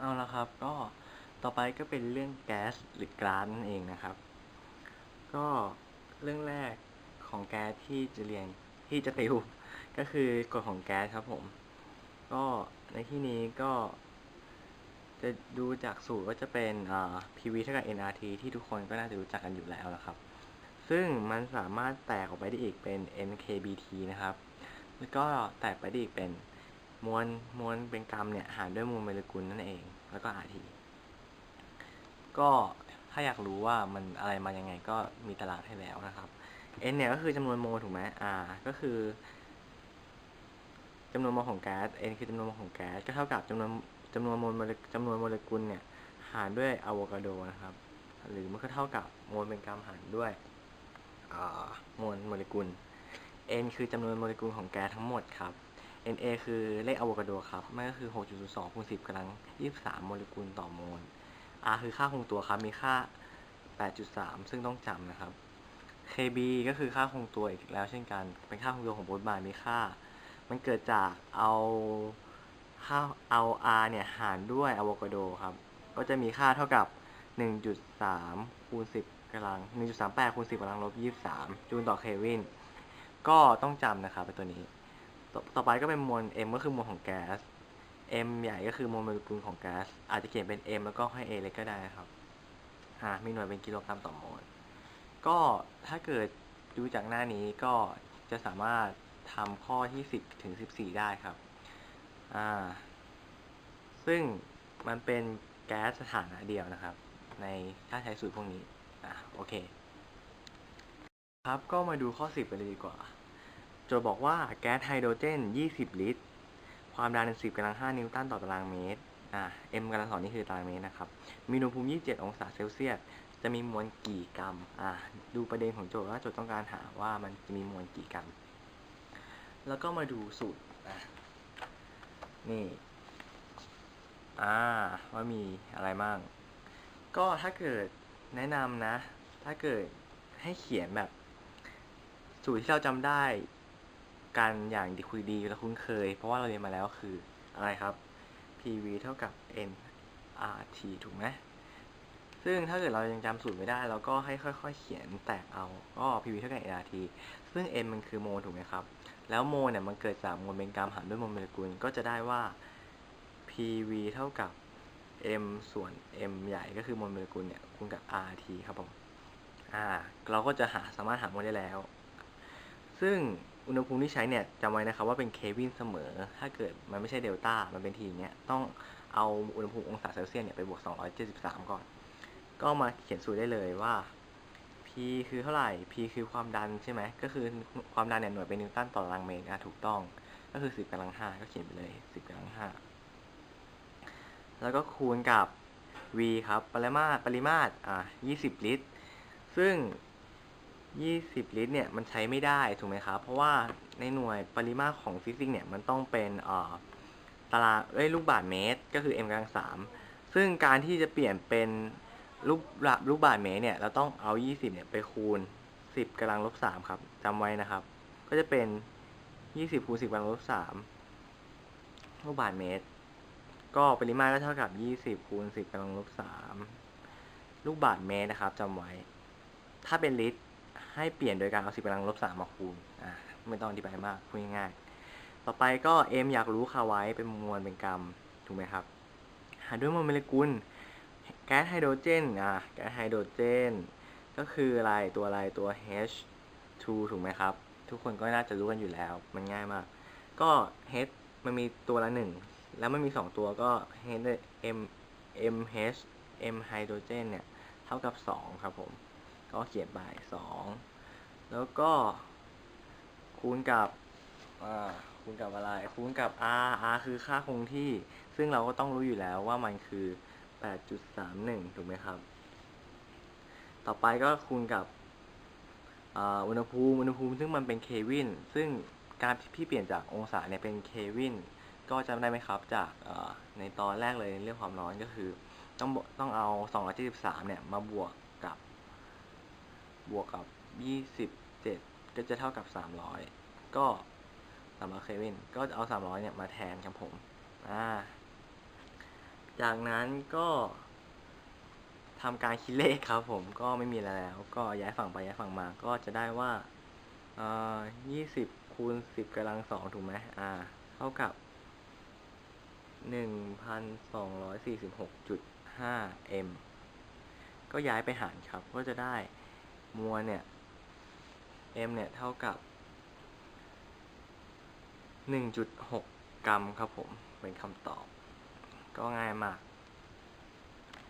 เอาละครับ ก็ต่อไปก็เป็นเรื่องแก๊สหรือก๊าซนั่นเองนะครับ ก็เรื่องแรกของแก๊สที่จะเรียนที่จะติวก็คือกฎของแก๊สครับผม ก็ในที่นี้ก็ จะดูจากสูตรว่าจะเป็นอ่า PV เท่ากับ nRT ที่ทุกคนก็น่าจะรู้จักกันอยู่แล้วนะครับ ซึ่งมันสามารถแตกออกไปได้อีกเป็น NKBT นะครับ แล้วก็แตกไปได้อีกเป็น มวลมวลเป็นกรัมเนี่ยหารด้วยมวลโมเลกุลนั่นเอง แล้วก็ RT ก็ถ้าอยากรู้ว่ามันอะไรมายังไงก็มีตารางให้แล้วนะครับ N เนี่ยก็คือจำนวนโมลถูกไหม R ก็คือจำนวนโมลของแก๊ส N คือจำนวนโมลของแก๊สก็เท่ากับจำนวนจำนวนโมลจำนวนโมเลกุลเนี่ยหารด้วยอะโวคาโดนะครับ หรือมันก็เท่ากับโมลเป็นกรัมหารด้วยอ่ามวลโมเลกุล N คือจำนวนโมเลกุลของแก๊สทั้งหมดครับ Na คือเลขอะโวคาโดครับ มันก็คือ 6.02คูณ10กำลัง 23 โมเลกุลต่อโมล R คือค่าคงตัวครับ มีค่า 8.3 ซึ่งต้องจำนะครับ Kb ก็คือค่าคงตัวอีกแล้วเช่นกัน เป็นค่าคงตัวของโบทบาร์มีค่า มันเกิดจากเอาค่าเอา R เนี่ยหารด้วยอะโวคาโดครับ ก็จะมีค่าเท่ากับ 1.3คูณ10กำลัง 1.38คูณ10กำลังลบ23 จูลต่อเควิน ก็ต้องจำนะครับเป็นตัวนี้ ต่อไปก็เป็นมวล m ก็คือมวลของแก๊ส m ใหญ่ก็คือมวลโมเลกุลของแก๊ส อาจจะเขียนเป็น m แล้วก็ให้ a เล็กก็ได้นะครับอ่ามีหน่วยเป็นกิโลกรัมต่อโมล ก็ถ้าเกิดดูจากหน้านี้ก็จะสามารถทำข้อที่ 10 ถึง 14 ได้ครับ อ่า ซึ่งมันเป็นแก๊สสถานะเดียวนะครับ ในถ้าใช้สูตรพวกนี้ อ่าโอเค ครับ ก็มาดูข้อ 10 ไปเลยดีกว่า โจทย์บอกว่าแก๊สไฮโดรเจน 20 ลิตร ความดัน 10กำลัง 5 นิวตันต่อตารางเมตร อ่า m กำลังสองนี่คือตารางเมตรนะครับ มีอุณหภูมิ 27 องศาเซลเซียส จะมีมวลกี่กรัม อ่า ดูประเด็นของโจทย์ว่าโจทย์ต้องการหาว่ามันจะมีมวลกี่กรัม แล้วก็มาดูสูตร อะนี่ อ่า ว่ามีอะไรบ้าง ก็ถ้าเกิดแนะนำนะ ถ้าเกิดให้เขียนแบบ สูตรที่เราจำได้ กันอย่างดีคุยดีและคุ้นเคย เพราะว่าเราเรียนมาแล้วคืออะไรครับ PV เท่ากับ nRT ถูกไหมซึ่งถ้าเกิดเรายังจำสูตรไม่ได้ เราก็ให้ค่อย ๆ เขียนแตกเอา ก็ PV เท่ากับ nRT ซึ่ง n มันคือโมลถูกไหมครับ แล้วโมลเนี่ยมันเกิดจากมวลเป็นกรัมหารด้วยมวลโมเลกุล ก็จะได้ว่า PV เท่ากับ m ส่วน m ใหญ่ก็คือมวลโมเลกุลเนี่ยคูณกับ RT ครับผม อ่า เราก็จะหาสามารถหาโมลได้แล้ว ซึ่ง อุณหภูมิที่ใช้เนี่ยจำไว้นะครับว่าเป็นเคลวินเสมอ ถ้าเกิดมันไม่ใช่เดลต้ามันเป็นทีอย่างเงี้ยต้องเอาอุณหภูมิองศาเซลเซียสเนี่ยไปบวก 273 ก่อน ก็มาเขียนสูตรได้เลยว่า P คือเท่าไหร่ P คือความดันใช่ไหมก็คือความดันเนี่ยหน่วยเป็นนิวตันต่อตารางเมตรอะถูกต้อง ก็คือ 10กำลัง5ก็เขียนไปเลย 10กำลัง5แล้วก็คูณกับ V ครับ ปริมาตรปริมาตรอะ20 ลิตร ซึ่ง 20 ลิตรเนี่ยมันใช้ไม่ได้ถูกไหมครับเพราะว่าในหน่วยปริมาตรของฟิสิกส์เนี่ยมันต้องเป็นตารางเอ้ยลูกบาศก์เมตร ก็คือ m กำลัง3ซึ่งการที่จะเปลี่ยนเป็นลูกลูกบาศก์เมตรเนี่ยเราต้องเอา 20เนี่ยไปคูณ 10กำลังลบ3ครับจำไว้นะครับ ก็จะเป็น 20คูณ10กำลังลบ3ลูกบาศก์เมตร ก็ปริมาตรก็เท่ากับ 20คูณ10กำลังลบ3ลูกบาศก์เมตรนะครับจำไว้ ถ้าเป็นลิตร ให้เปลี่ยนโดยการเอา10กำลังลบ3มาคูณอ่าไม่ต้องอธิบายมากพูดง่ายๆต่อไปก็ m อยากรู้ค่าไว้เป็นมวลเป็นกรัมถูกไหมครับ หาด้วยมวลโมเลกุลแก๊สไฮโดรเจนอ่าแก๊สไฮโดรเจน ก็คืออะไรตัวอะไรตัว H2 ถูกไหมครับ ทุกคนก็น่าจะรู้กันอยู่แล้ว มันง่ายมาก ก็ H มันมีตัวละหนึ่งแล้วมันมีสองตัวก็ H M MH M ไฮโดรเจนเนี่ย เท่ากับสองครับผม ก็เขียนไปสอง แล้วก็คูณกับอ่าคูณกับอะไร คูณกับ r r คือค่าคงที่ ซึ่งเราก็ต้องรู้อยู่แล้วว่ามันคือ 8.31 ถูกไหมครับ ต่อไปก็คูณกับอุณหภูมิ อุณหภูมิซึ่งมันเป็นเควิน ซึ่งการที่เปลี่ยนจากองศาเนี่ยเป็นเควิน ก็จำได้ไหมครับ จากในตอนแรกเลยเรื่องความร้อนก็คือ ต้องต้องเอา 273 เนี่ย มาบวก บวกกับ27ก็จะเท่ากับ300ก็300เคลวินก็เอา300เนี่ยมาแทนครับผมอ่าจากนั้นก็ทำการคิดเลขครับผมก็ไม่มีอะไรแล้ว ก็ย้ายฝั่งไปย้ายฝั่งมาก็จะได้ว่าเอ่อยี่สิบคูณสิบกำลังสองถูกไหมอ่า เท่ากับหนึ่งพันสองร้อยสี่สิบหกจุดห้า m ก็ย้ายไปหารครับ ก็จะได้ มวลเนี่ย m เนี่ย เท่ากับหนึ่งจุดหกกรัมครับผม เป็นคำตอบ ก็ง่ายมาก